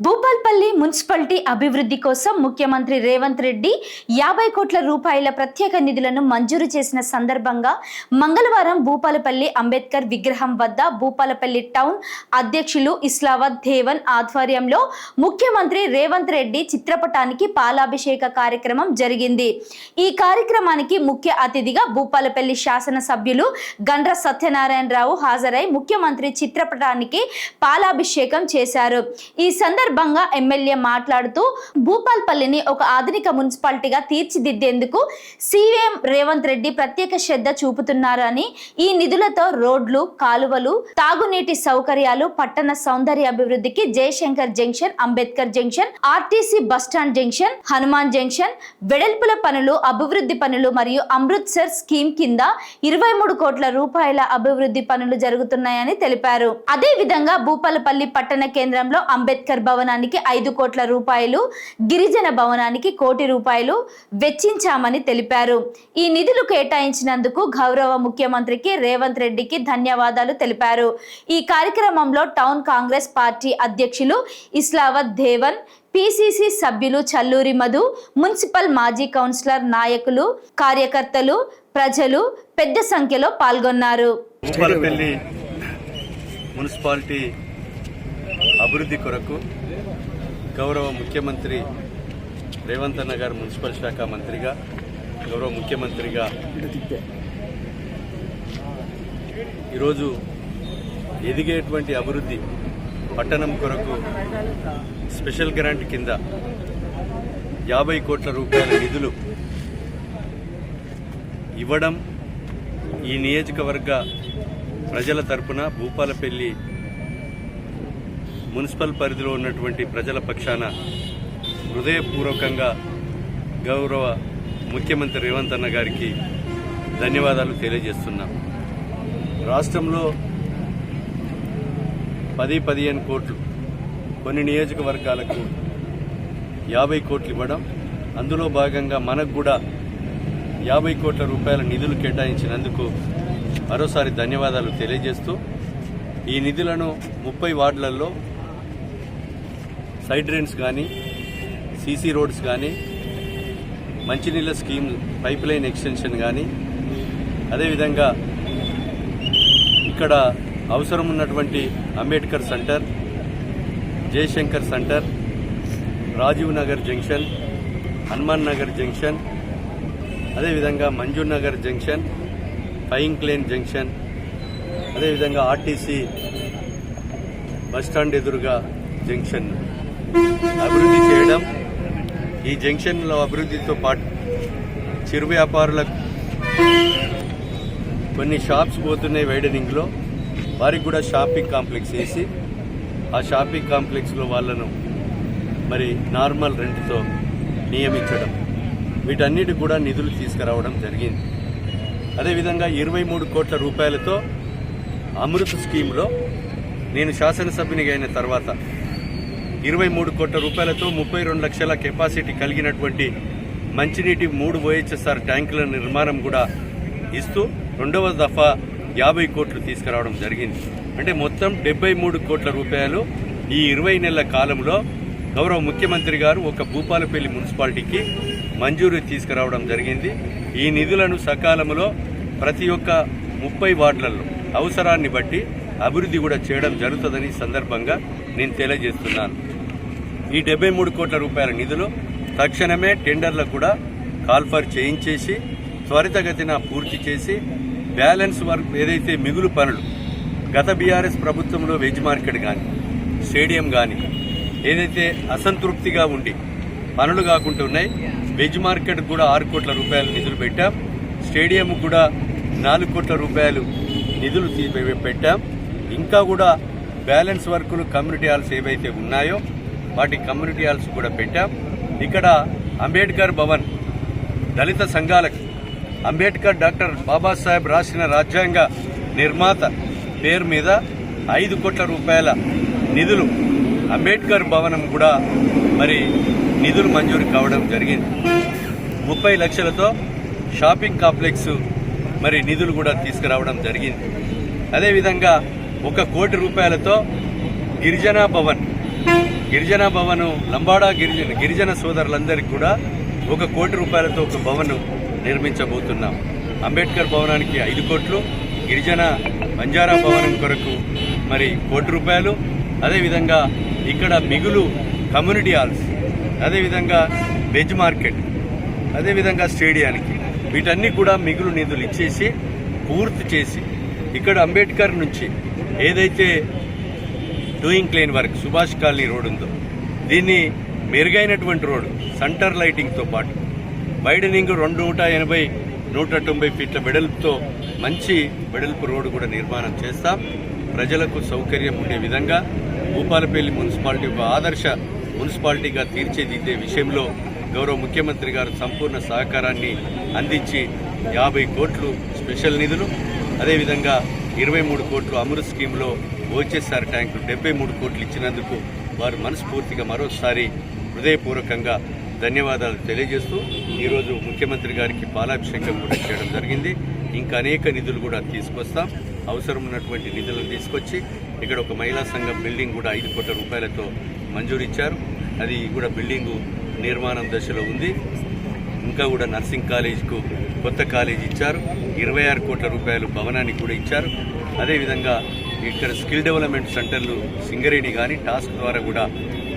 Bhupalpally municipality అభివృద్ధి కోసం ముఖ్యమంత్రి రేవంత్ రెడ్డి యాభై కోట్ల రూపాయల ప్రత్యేక నిధులను మంజూరు చేసిన సందర్భంగా మంగళవారం భూపాలపల్లి అంబేద్కర్ విగ్రహం వద్ద భూపాలపల్లి టౌన్ అధ్యక్షులు ఇస్లావత్ దేవన్ ఆధ్వర్యంలో ముఖ్యమంత్రి రేవంత్ రెడ్డి చిత్రపటానికి పాలాభిషేక కార్యక్రమం జరిగింది. ఈ కార్యక్రమానికి ముఖ్య అతిథిగా భూపాలపల్లి శాసనసభ్యులు గండ్ర సత్యనారాయణరావు హాజరై ముఖ్యమంత్రి చిత్రపటానికి పాలాభిషేకం చేశారు. ఈ సందర్భంగా ఎమ్మెల్యే మాట్లాడుతూ భూపాల్పల్లిని ఒక ఆధునిక మున్సిపాలిటీగా తీర్చిదిద్దేందుకు సీఎం రేవంత్ రెడ్డి ప్రత్యేక శ్రద్ధ చూపుతున్నారని ఈ నిధులతో రోడ్లు కాలువలు తాగునీటి సౌకర్యాలు పట్టణ సౌందర్య అభివృద్ధికి Jayashankar junction Ambedkar junction RTC bus stand junction Hanuman junction వెడల్పుల పనులు అభివృద్ధి పనులు మరియు అమృత్సర్ స్కీమ్ కింద ఇరవై మూడు కోట్ల రూపాయల అభివృద్ధి పనులు జరుగుతున్నాయని తెలిపారు. అదే విధంగా భూపాలపల్లి పట్టణ కేంద్రంలో అంబేద్కర్ భవనానికి ఐదు కోట్ల రూపాయలు గిరిజన భవనానికి కోటి రూపాయలు వెచ్చించామని తెలిపారు. ఈ నిధులు కేటాయించినందుకు గౌరవ ముఖ్యమంత్రికి రేవంత్ రెడ్డికి ధన్యవాదాలు తెలిపారు. ఈ కార్యక్రమంలో టౌన్ కాంగ్రెస్ పార్టీ అధ్యక్షులు ఇస్లావత్ దేవన్ పిసిసి సభ్యులు చల్లూరి మధు మున్సిపల్ మాజీ కౌన్సిలర్ నాయకులు కార్యకర్తలు ప్రజలు పెద్ద సంఖ్యలో పాల్గొన్నారు. మున్సిపాలిటీ అభివృద్ధి కొరకు గౌరవ ముఖ్యమంత్రి రేవంత్ అన్న గారు మున్సిపల్ శాఖ మంత్రిగా గౌరవ ముఖ్యమంత్రిగా ఈరోజు ఎదిగేటువంటి అభివృద్ధి పట్టణం కొరకు స్పెషల్ గ్రాంట్ కింద యాభై కోట్ల రూపాయల నిధులు ఇవ్వడం ఈ నియోజకవర్గ ప్రజల తరపున భూపాలపల్లి మున్సిపల్ పరిధిలో ఉన్నటువంటి ప్రజల పక్షాన హృదయపూర్వకంగా గౌరవ ముఖ్యమంత్రి రేవంత్ అన్న గారికి ధన్యవాదాలు తెలియజేస్తున్నాం. రాష్ట్రంలో పది పదిహేను కోట్లు కొన్ని నియోజకవర్గాలకు యాభై కోట్లు ఇవ్వడం అందులో భాగంగా మనకు కూడా యాభై కోట్ల రూపాయల నిధులు కేటాయించినందుకు మరోసారి ధన్యవాదాలు తెలియజేస్తూ ఈ నిధులను ముప్పై వార్డులలో సైడ్ డ్రైన్స్ కానీ సీసీ రోడ్స్ కానీ మంచినీళ్ళ స్కీమ్ పైప్ లైన్ ఎక్స్టెన్షన్ కానీ అదేవిధంగా ఇక్కడ అవసరం ఉన్నటువంటి Ambedkar centre Jayashankar centre Rajiv Nagar junction Hanuman Nagar junction అదేవిధంగా Manjur Nagar junction flying lane junction అదేవిధంగా ఆర్టీసీ బస్టాండ్ ఎదురుగా జంక్షన్. అభివృద్ధి చేయడం ఈ జంక్షన్లో అభివృద్ధితో పాటు చిరు వ్యాపారులకు కొన్ని షాప్స్ పోతున్నాయి వైడనింగ్లో. వారికి కూడా షాపింగ్ కాంప్లెక్స్ వేసి ఆ షాపింగ్ కాంప్లెక్స్లో వాళ్ళను మరి నార్మల్ రెంట్తో నియమించడం. వీటన్నిటి కూడా నిధులు తీసుకురావడం జరిగింది. అదేవిధంగా ఇరవై మూడు కోట్ల రూపాయలతో అమృత్ స్కీమ్లో నేను శాసనసభ్యునిగా అయిన తర్వాత ఇరవై మూడు కోట్ల రూపాయలతో ముప్పై రెండు లక్షల కెపాసిటీ కలిగినటువంటి మంచినీటి మూడు ఓహెచ్ఎస్ఆర్ ట్యాంకుల నిర్మాణం కూడా ఇస్తూ రెండవ దఫా యాభై కోట్లు తీసుకురావడం జరిగింది. అంటే మొత్తం డెబ్బై మూడు కోట్ల రూపాయలు ఈ ఇరవై నెలల కాలంలో గౌరవ ముఖ్యమంత్రి గారు ఒక భూపాలపల్లి మున్సిపాలిటీకి మంజూరు తీసుకురావడం జరిగింది. ఈ నిధులను సకాలంలో ప్రతి ఒక్క ముప్పై వార్డులలో అవసరాన్ని బట్టి అభివృద్ధి కూడా చేయడం జరుగుతుందని సందర్భంగా నేను తెలియజేస్తున్నాను. ఈ డెబ్బై మూడు కోట్ల రూపాయల నిధులు తక్షణమే టెండర్లకు కూడా కాల్ఫర్ చేయించేసి త్వరితగతిన పూర్తి చేసి బ్యాలెన్స్ వర్క్ ఏదైతే మిగులు పనులు గత బీఆర్ఎస్ ప్రభుత్వంలో వెజ్ మార్కెట్ కానీ స్టేడియం కానీ ఏదైతే అసంతృప్తిగా ఉండి పనులు కాకుండా ఉన్నాయి వెజ్ మార్కెట్ కూడా ఆరు కోట్ల రూపాయలు నిధులు పెట్టాం. స్టేడియం కూడా నాలుగు కోట్ల రూపాయలు నిధులు తీ- పెట్టాం. ఇంకా కూడా బ్యాలెన్స్ వర్కులు కమ్యూనిటీ హాల్స్ ఏవైతే ఉన్నాయో వాటి కమ్యూనిటీ హాల్స్ కూడా పెట్టాం. ఇక్కడ అంబేద్కర్ భవన్ దళిత సంఘాలకు అంబేద్కర్ డాక్టర్ బాబాసాహెబ్ రాసిన రాజ్యాంగ నిర్మాత పేరు మీద ఐదు కోట్ల రూపాయల నిధులు అంబేద్కర్ భవనం కూడా మరి నిధులు మంజూరు కావడం జరిగింది. ముప్పై లక్షలతో షాపింగ్ కాంప్లెక్స్ మరి నిధులు కూడా తీసుకురావడం జరిగింది. అదేవిధంగా ఒక కోటి రూపాయలతో గిరిజన భవన్ గిరిజన భవనం లంబాడా గిరిజన గిరిజన సోదరులందరికీ కూడా ఒక కోటి రూపాయలతో ఒక భవనం నిర్మించబోతున్నాం. అంబేద్కర్ భవనానికి ఐదు కోట్లు గిరిజన బంజారా భవనం కొరకు మరి కోటి రూపాయలు. అదేవిధంగా ఇక్కడ మిగులు కమ్యూనిటీ హాల్స్ అదేవిధంగా వెజ్ మార్కెట్ అదేవిధంగా స్టేడియానికి వీటన్నీ కూడా మిగులు నిధులు ఇచ్చేసి పూర్తి చేసి ఇక్కడ అంబేద్కర్ నుంచి ఏదైతే doing clean work Subhash colony road ఉందో. దీన్ని మెరుగైనటువంటి రోడ్ సెంటర్ లైటింగ్తో పాటు. వైడనింగ్ రెండు నూట ఎనభై నూట తొంభై ఫీట్ల వెడల్పుతో మంచి వెడల్పు రోడ్డు కూడా నిర్మాణం చేస్తాం. ప్రజలకు సౌకర్యం ఉండే విధంగా భూపాలపల్లి మున్సిపాలిటీ ఒక ఆదర్శ మున్సిపాలిటీగా తీర్చిదిద్దే విషయంలో గౌరవ ముఖ్యమంత్రి గారు సంపూర్ణ సహకారాన్ని అందించి యాభై కోట్లు స్పెషల్ నిధులు అదేవిధంగా ఇరవై మూడు కోట్లు అమృత్ స్కీమ్లో ఓచేసార్ ట్యాంకు. డెబ్బై మూడు కోట్లు ఇచ్చినందుకు వారు మనస్ఫూర్తిగా మరోసారి హృదయపూర్వకంగా ధన్యవాదాలు తెలియజేస్తూ ఈరోజు ముఖ్యమంత్రి గారికి పాలాభిషేకం కూడా చేయడం జరిగింది. ఇంకా అనేక నిధులు కూడా తీసుకొస్తాం. అవసరం ఉన్నటువంటి నిధులను తీసుకొచ్చి ఇక్కడ ఒక మహిళా సంఘం బిల్డింగ్ కూడా ఐదు కోట్ల రూపాయలతో మంజూరు ఇచ్చారు అది కూడా బిల్డింగు నిర్మాణం దశలో ఉంది. ఇంకా కూడా నర్సింగ్ కాలేజ్కు కొత్త కాలేజ్ ఇచ్చారు. ఇరవై ఆరు కోట్ల రూపాయలు భవనానికి కూడా ఇచ్చారు. అదేవిధంగా ఇక్కడ స్కిల్ డెవలప్మెంట్ సెంటర్లు సింగరేణి కానీ టాస్క్ ద్వారా కూడా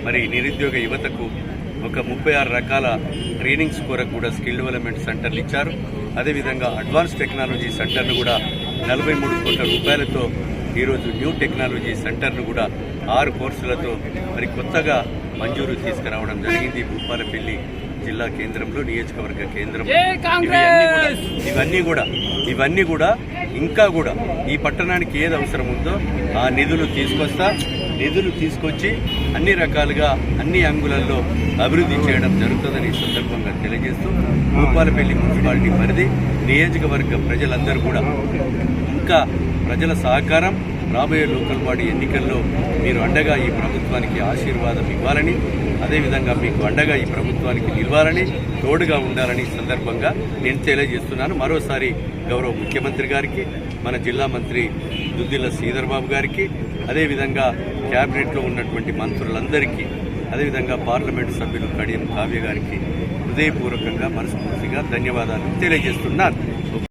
మరి నిరుద్యోగ యువతకు ఒక ముప్పై ఆరు రకాల ట్రైనింగ్స్ కొరకు కూడా స్కిల్ డెవలప్మెంట్ సెంటర్లు ఇచ్చారు. అదేవిధంగా అడ్వాన్స్ టెక్నాలజీ సెంటర్ను కూడా నలభై మూడు కోట్ల రూపాయలతో ఈరోజు న్యూ టెక్నాలజీ సెంటర్ను కూడా ఆరు కోర్సులతో మరి కొత్తగా మంజూరు తీసుకురావడం జరిగింది. భూపాలపల్లి జిల్లా కేంద్రంలో నియోజకవర్గ కేంద్రం ఇవన్నీ కూడా ఇవన్నీ కూడా ఇంకా కూడా ఈ పట్టణానికి ఏది అవసరం ఉందో ఆ నిధులు తీసుకొస్తా నిధులు తీసుకొచ్చి అన్ని రకాలుగా అన్ని అంగుళల్లో అభివృద్ధి చేయడం జరుగుతుందని సందర్భంగా తెలియజేస్తూ భూపాలపల్లి మున్సిపాలిటీ పరిధి నియోజకవర్గ ప్రజలందరూ కూడా ఇంకా ప్రజల సహకారం రాబోయే లోకల్ బాడీ ఎన్నికల్లో మీరు అండగా ఈ ప్రభుత్వానికి ఆశీర్వాదం ఇవ్వాలని అదేవిధంగా మీకు అండగా ఈ ప్రభుత్వానికి నిలవాలని తోడుగా ఉండాలని సందర్భంగా నేను తెలియజేస్తున్నాను. మరోసారి గౌరవ ముఖ్యమంత్రి గారికి మన జిల్లా మంత్రి దుద్దిల శ్రీధర్బాబు గారికి అదేవిధంగా క్యాబినెట్లో ఉన్నటువంటి మంత్రులందరికీ అదేవిధంగా పార్లమెంటు సభ్యులు కడియం కావ్య గారికి హృదయపూర్వకంగా మనస్ఫూర్తిగా ధన్యవాదాలు తెలియజేస్తున్నారు